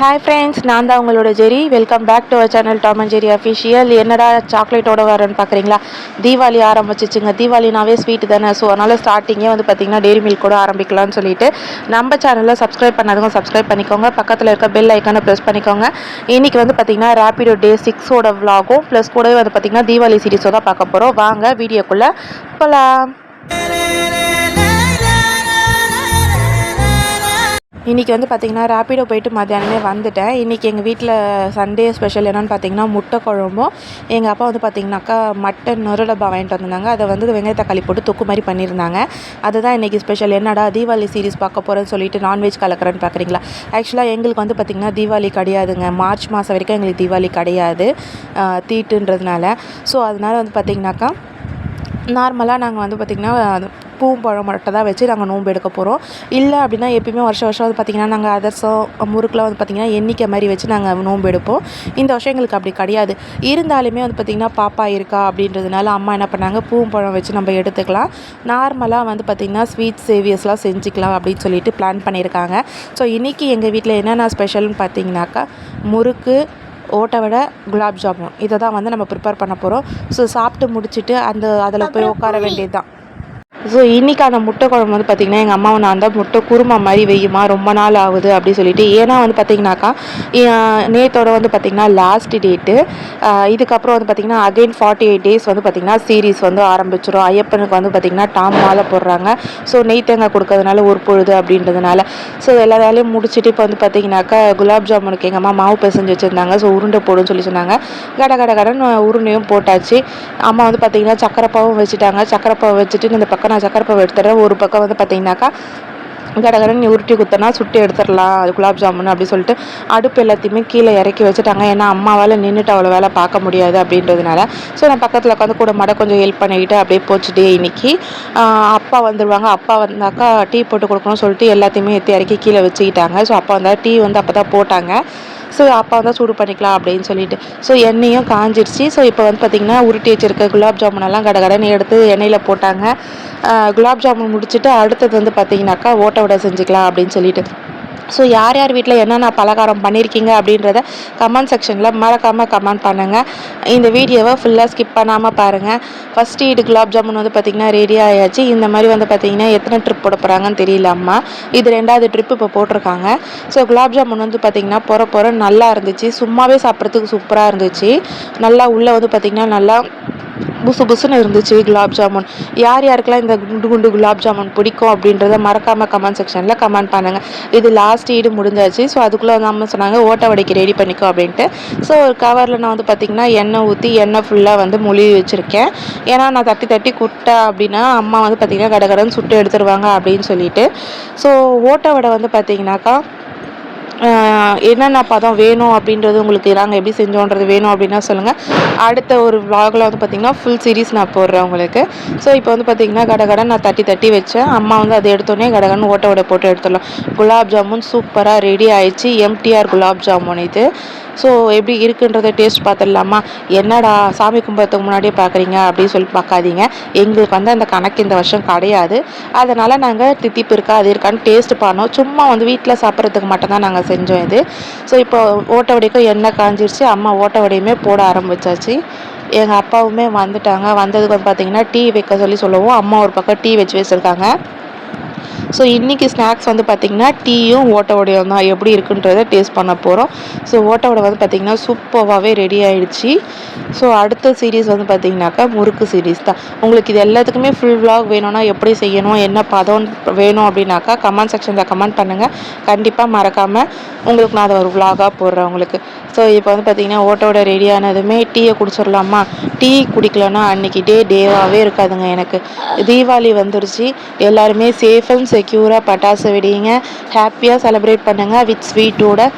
Hi friends நான் தான் உங்களோட Jerry. Welcome back to our channel Tom and Jerry official என்னடா சாக்லேட்டோட வரேன்னு பார்க்குறீங்களா தீபாவளி ஆரம்பிச்சிச்சுங்க. தீபாவளினாவே ஸ்வீட் தானே. ஸோ அதனால் ஸ்டார்டிங்கே வந்து பார்த்திங்கன்னா டெய்ரி மில்க் கூட ஆரம்பிக்கலாம்னு சொல்லிட்டு நம்ம சேனலில் சப்ஸ்கிரைப் பண்ணாதவங்க சப்ஸ்கிரைப் பண்ணிக்கோங்க. பக்கத்தில் இருக்க பெல் ஐக்கானை ப்ரெஸ் பண்ணிக்கோங்க. இன்றைக்கி வந்து பார்த்திங்கன்னா ரேப்பிடோ டே சிக்ஸோட vlog-உம் ப்ளஸ் கூடவே வந்து பார்த்திங்கன்னா தீபாவளி சீரிஸோ தான் பார்க்க போகிறோம் வாங்க வீடியோக்குள்ளே போகலாம் இன்றைக்கி வந்து பார்த்திங்கன்னா ரேப்பிடோ போயிட்டு மத்தியானமே வந்துட்டேன். இன்றைக்கி எங்கள் வீட்டில் சண்டே ஸ்பெஷல் என்னென்னு பார்த்தீங்கன்னா முட்டை குழம்பும் எங்கள் அப்பா வந்து பார்த்திங்கனாக்கா மட்டன் நொறு டப்பா வாங்கிட்டு வந்திருந்தாங்க. அதை வந்து வெங்காய தக்காளி போட்டு தொக்கு மாதிரி பண்ணியிருந்தாங்க. அதுதான் இன்றைக்கி ஸ்பெஷல். என்னடா தீபாவளி சீரிஸ் பார்க்க போகிறேன்னு சொல்லிட்டு நான்வெஜ் கலக்கிறேன்னு பார்க்குறீங்களா ஆக்சுவலாக எங்களுக்கு வந்து பார்த்திங்கன்னா தீபாவளி கிடையாதுங்க. மார்ச் மாதம் வரைக்கும் எங்களுக்கு தீபாவளி கிடையாது. தீட்டுன்றதுனால. ஸோ அதனால வந்து பார்த்திங்கனாக்கா நார்மலாக நாங்கள் வந்து பார்த்திங்கன்னா பூவும் பழம் மட்டும் தான் வச்சு நாங்கள் நோன்பு எடுக்க போகிறோம் இல்லை அப்படின்னா எப்பயுமே வருஷம் வருஷம் வந்து பார்த்திங்கன்னா நாங்கள் அதர்சம் முறுக்குலாம் வந்து பார்த்திங்கன்னா எண்ணிக்கை மாதிரி வச்சு நாங்கள் நோன்பு எடுப்போம். இந்த வருஷம் எங்களுக்கு அப்படி கிடையாது. இருந்தாலுமே வந்து பார்த்திங்கன்னா பாப்பா இருக்கா அப்படின்றதுனால அம்மா என்ன பண்ணாங்க? பூவும் பழம் வச்சு நம்ம எடுத்துக்கலாம். நார்மலாக வந்து பார்த்திங்கன்னா ஸ்வீட் சேவியர்ஸ்லாம் செஞ்சுக்கலாம் அப்படின்னு சொல்லிட்டு பிளான் பண்ணியிருக்காங்க. ஸோ இன்றைக்கி எங்கள் வீட்டில் என்னென்ன ஸ்பெஷல்னு பார்த்தீங்கன்னாக்கா முறுக்கு ஓட்டை வடை குலாப் ஜாமுன். இதை தான் வந்து நம்ம ப்ரிப்பேர் பண்ண போகிறோம் ஸோ சாப்பிட்டு முடிச்சுட்டு அந்த அதில் போய் உட்கார வேண்டியது தான் ஸோ இன்றைக்கான முட்டை குழம்பு வந்து பார்த்திங்கன்னா எங்கள் அம்மாவை நான் தான் முட்டை குருமா மாதிரி வெய்யுமா ரொம்ப நாள் ஆகுது அப்படி சொல்லிட்டு ஏன்னா வந்து பார்த்திங்கனாக்கா நேத்தோட வந்து பார்த்திங்கன்னா லாஸ்ட் டேட்டு இதுக்கப்புறம் வந்து பார்த்திங்கன்னா அகைன் ஃபார்ட்டி எயிட் டேஸ் வந்து பார்த்திங்கன்னா சீரீஸ் வந்து ஆரம்பிச்சிடும் ஐயப்பனுக்கு வந்து பார்த்திங்கன்னா டாம் மாலை போடுறாங்க. ஸோ நெய் தேங்காய் கொடுக்கறதுனால ஒரு பொழுது அப்படின்றதுனால. ஸோ எல்லா வேலையும் முடிச்சுட்டு இப்போ வந்து பார்த்திங்கனாக்கா குலாப் ஜாமுனுக்கு எங்கள் அம்மா மாவு பிசைஞ்சு வச்சுருந்தாங்க. ஸோ உருண்டை போடுன்னு சொல்லி சொன்னாங்க. கட கட கடன் உருண்டையும் போட்டாச்சு. அம்மா வந்து பார்த்திங்கன்னா சக்கரைப்பாவும் வச்சுட்டாங்க. சக்கரப்பாவை வச்சுட்டு இந்த பக்கம் நான் சக்கரைப்பாவை எடுத்துடுறேன். ஒரு பக்கம் வந்து பார்த்தீங்கன்னாக்கா கடகடன்னு உருட்டி குத்தனா சுட்டு எடுத்துடலாம். அது குலாப் ஜாமுன் அப்படி சொல்லிட்டு அடுப்பு எல்லாத்தையுமே கீழே இறக்கி வச்சுட்டாங்க. ஏன்னா அம்மாவால் நின்றுட்டு அவ்வளோ வேலை பார்க்க முடியாது அப்படின்றதுனால. ஸோ நான் பக்கத்தில் உட்காந்து கூட மட கொஞ்சம் ஹெல்ப் பண்ணிக்கிட்டு அப்படியே போச்சுட்டே இன்னைக்கு அப்பா வந்துடுவாங்க அப்பா வந்தாக்கா டீ போட்டு கொடுக்கணும்னு சொல்லிட்டு எல்லாத்தையுமே ஏற்றி இறக்கி கீழே வச்சுக்கிட்டாங்க. ஸோ அப்பா வந்தால் டீ வந்து அப்போ தான் போட்டாங்க. ஸோ அப்பா வந்தால் சூடு பண்ணிக்கலாம் அப்படின்னு சொல்லிட்டு. ஸோ எண்ணெயும் காஞ்சிருச்சு. ஸோ இப்போ வந்து பார்த்திங்கன்னா உருட்டி வச்சிருக்க குலாப் ஜாமுன் எல்லாம் கடகடன்னு எடுத்து எண்ணெயில் போட்டாங்க. குலாப் ஜாமுன் முடிச்சுட்டு அடுத்தது வந்து பார்த்திங்கனாக்கா ஓட்ட விட செஞ்சுக்கலாம் அப்படின்னு சொல்லிட்டு. ஸோ யார் யார் வீட்டில் என்னென்ன பலகாரம் பண்ணியிருக்கீங்க அப்படின்றத கமெண்ட் செக்ஷனில் மறக்காமல் கமெண்ட் பண்ணுங்கள் இந்த வீடியோவை ஃபுல்லாக ஸ்கிப் பண்ணாமல் பாருங்கள் ஃபஸ்ட்டு இது குலாப் ஜாமுன் வந்து பார்த்திங்கன்னா ரெடி ஆயாச்சு. இந்த மாதிரி வந்து பார்த்திங்கன்னா எத்தனை ட்ரிப் போட போகிறாங்கன்னு தெரியல அம்மா. இது ரெண்டாவது ட்ரிப் இப்போ போட்டிருக்காங்க. ஸோ குலாப் ஜாமுன் வந்து பார்த்திங்கன்னா பொற பொற நல்லா இருந்துச்சு. சும்மாவே சாப்பிட்றதுக்கு சூப்பராக இருந்துச்சு. நல்லா உள்ளே வந்து பார்த்திங்கன்னா நல்லா புசு புசுன்னு இருந்துச்சு குலாப் ஜாமுன். யார் யாருக்கெல்லாம் இந்த குண்டு குண்டு குலாப் ஜாமுன் பிடிக்கும் அப்படின்றத மறக்காமல் கமெண்ட் செக்ஷனில் கமெண்ட் பண்ணுங்கள் இது லாஸ்ட் ஈடு முடிஞ்சாச்சு. ஸோ அதுக்குள்ளே வந்து அம்மா சொன்னாங்க ஓட்ட வடைக்கு ரெடி பண்ணிக்கோ அப்படின்ட்டு. ஸோ ஒரு கவரில் நான் வந்து பார்த்திங்கன்னா எண்ணெய் ஊற்றி எண்ணெய் ஃபுல்லாக வந்து மொழிவி வச்சுருக்கேன். ஏன்னா நான் தட்டி தட்டி குட்டை அப்படின்னா அம்மா வந்து பார்த்திங்கன்னா கடகடன்னு சுட்டு எடுத்துருவாங்க அப்படின்னு சொல்லிட்டு. ஸோ ஓட்ட வடை வந்து பார்த்திங்கனாக்கா என்னென்ன பதம் வேணும் அப்படின்றது உங்களுக்கு நாங்கள் எப்படி செஞ்சோன்றது வேணும் அப்படின்னா சொல்லுங்கள் அடுத்த ஒரு vlogல வந்து பார்த்திங்கன்னா ஃபுல் சீரிஸ் நான் போடுறேன் உங்களுக்கு. ஸோ இப்போ வந்து பார்த்திங்கன்னா கடகடை நான் தட்டி தட்டி வச்சேன். அம்மா வந்து அதை எடுத்தோடனே கடகடன் ஓட்ட ஓட போட்டு எடுத்துடலாம். குலாப் ஜாமுன் சூப்பராக ரெடி ஆயிடுச்சு. எம்டிஆர் குலாப் ஜாமுன் இது. ஸோ எப்படி இருக்குன்றதை டேஸ்ட் பார்த்துடலாமா? என்னடா சாமி கும்பிட்றதுக்கு முன்னாடியே பார்க்குறீங்க அப்படின்னு சொல்லி பார்க்காதீங்க. எங்களுக்கு வந்து அந்த கணக்கு இந்த வருஷம் கிடையாது. அதனால் நாங்கள் தித்திப்பு இருக்கா அது இருக்கான்னு டேஸ்ட் பண்ணோம். சும்மா வந்து வீட்டில் சாப்பிட்றதுக்கு மட்டும்தான் நாங்கள் செஞ்சோம் இது. ஸோ இப்போ ஓட்ட வடைக்கும் எண்ணெய் காஞ்சிருச்சு. அம்மா ஓட்ட வடையுமே போட ஆரம்பிச்சாச்சு. எங்கள் அப்பாவுமே வந்துட்டாங்க. வந்ததுக்கு வந்து பார்த்தீங்கன்னா டீ வைக்க சொல்லி சொல்லவும். அம்மா ஒரு பக்கம் டீ வச்சு வச்சுருக்காங்க. ஸோ இன்றைக்கி ஸ்நாக்ஸ் வந்து பார்த்திங்கன்னா டீயும் ஓட்ட வடையும் தான். எப்படி இருக்குன்றதை டேஸ்ட் பண்ண போகிறோம் ஸோ ஓட்ட வடை வந்து பார்த்திங்கன்னா சூப்பராகவே ரெடி ஆகிடுச்சு ஸோ அடுத்த சீரீஸ் வந்து பார்த்திங்கனாக்கா முறுக்கு சீரீஸ் தான். உங்களுக்கு இது எல்லாத்துக்குமே ஃபுல் vlog வேணும்னா எப்படி செய்யணும் என்ன பதம் வேணும் அப்படின்னாக்கா கமெண்ட் செக்ஷனில் கமெண்ட் பண்ணுங்கள் கண்டிப்பாக மறக்காமல் உங்களுக்கு நான் அதை ஒரு vlog-ஆ போடுறேன் உங்களுக்கு. ஸோ இப்போ வந்து பார்த்திங்கன்னா ஓட்டோட ரெடியானதுமே ரெடி ஆனதுமே டீயை குடிச்சிடலாமா? டீ குடிக்கலன்னா அன்றைக்கி டே டேவாகவே இருக்காதுங்க எனக்கு. தீபாவளி வந்துருச்சு. எல்லாருமே சேஃப் அண்ட் செக்யூராக பட்டாசு வெடிங்க. ஹாப்பியாக செலிப்ரேட் பண்ணுங்கள் வித் ஸ்வீட்டோட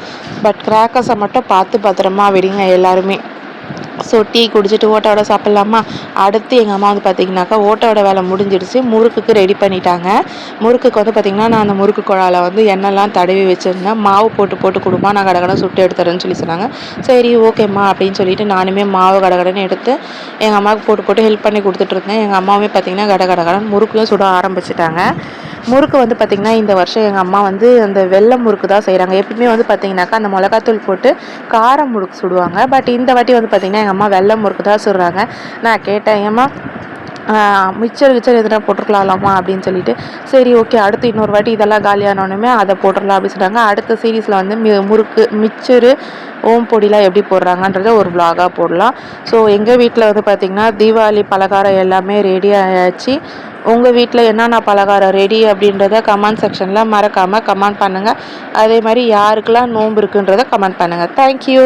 பட் கிராக்கர்ஸை மட்டும் பார்த்து பத்திரமா வெடிங்க எல்லாருமே. ஸோ டீ குடிச்சிட்டு ஓட்ட சாப்பிட்லாமா? அடுத்து எங்கள் அம்மா வந்து பார்த்திங்கனாக்கா ஓட்ட வேலை முடிஞ்சிடுச்சு. முறுக்குக்கு ரெடி பண்ணிட்டாங்க. முறுக்குக்கு வந்து பார்த்திங்கன்னா நான் அந்த முறுக்கு குழாயில் வந்து எண்ணெய்லாம் தடவி வச்சுருந்தேன். மாவு போட்டு போட்டு கொடுமா நான் கடகடை சுட்டு எடுத்துறேன்னு சொல்லி சொன்னாங்க. சரி ஓகேம்மா அப்படின்னு சொல்லிட்டு நானுமே மாவு கடகடன்னு எடுத்து எங்கள் அம்மாவுக்கு போட்டு போட்டு ஹெல்ப் பண்ணி கொடுத்துட்ருந்தேன் எங்கள் அம்மாவுமே பார்த்திங்கன்னா கட கடகடன்னு சுட ஆரம்பிச்சிட்டாங்க. முறுக்கு வந்து பார்த்திங்கன்னா இந்த வருஷம் எங்கள் அம்மா வந்து அந்த வெள்ளை முறுக்கு தான் செய்கிறாங்க எப்பவுமே வந்து பார்த்திங்கனாக்கா அந்த மிளகாத்தூள் போட்டு காரம் முறுக்கு சுடுவாங்க. பட் இந்த வாட்டி வந்து பார்த்திங்கன்னா எங்கள் அம்மா வெள்ளை முறுக்கு தான் சொல்கிறாங்க நான் கேட்டேன் ஏம்மா மிச்சர் கிச்சர் எதுனா போட்டிருக்கலாம்லாமா அப்படின்னு சொல்லிட்டு சரி ஓகே அடுத்து இன்னொரு வாட்டி இதெல்லாம் காலியானோடனே அதை போட்டுடலாம் அப்படின்னு சொன்னாங்க அடுத்த சீரீஸில் வந்து மி முறுக்கு மிச்சரு ஓம் பொடிலாம் எப்படி போடுறாங்கன்றத ஒரு விலாகாக போடலாம். ஸோ எங்கள் வீட்டில் வந்து பார்த்திங்கன்னா தீபாவளி பலகாரம் எல்லாமே ரெடி ஆயாச்சு. உங்கள் வீட்டில் என்னென்ன பலகாரம் ரெடி அப்படின்றத கமெண்ட் செக்ஷனில் மறக்காமல் கமெண்ட் பண்ணுங்கள் அதே மாதிரி யாருக்கெல்லாம் நோன்பு இருக்குன்றத கமெண்ட் பண்ணுங்கள் தேங்க்யூ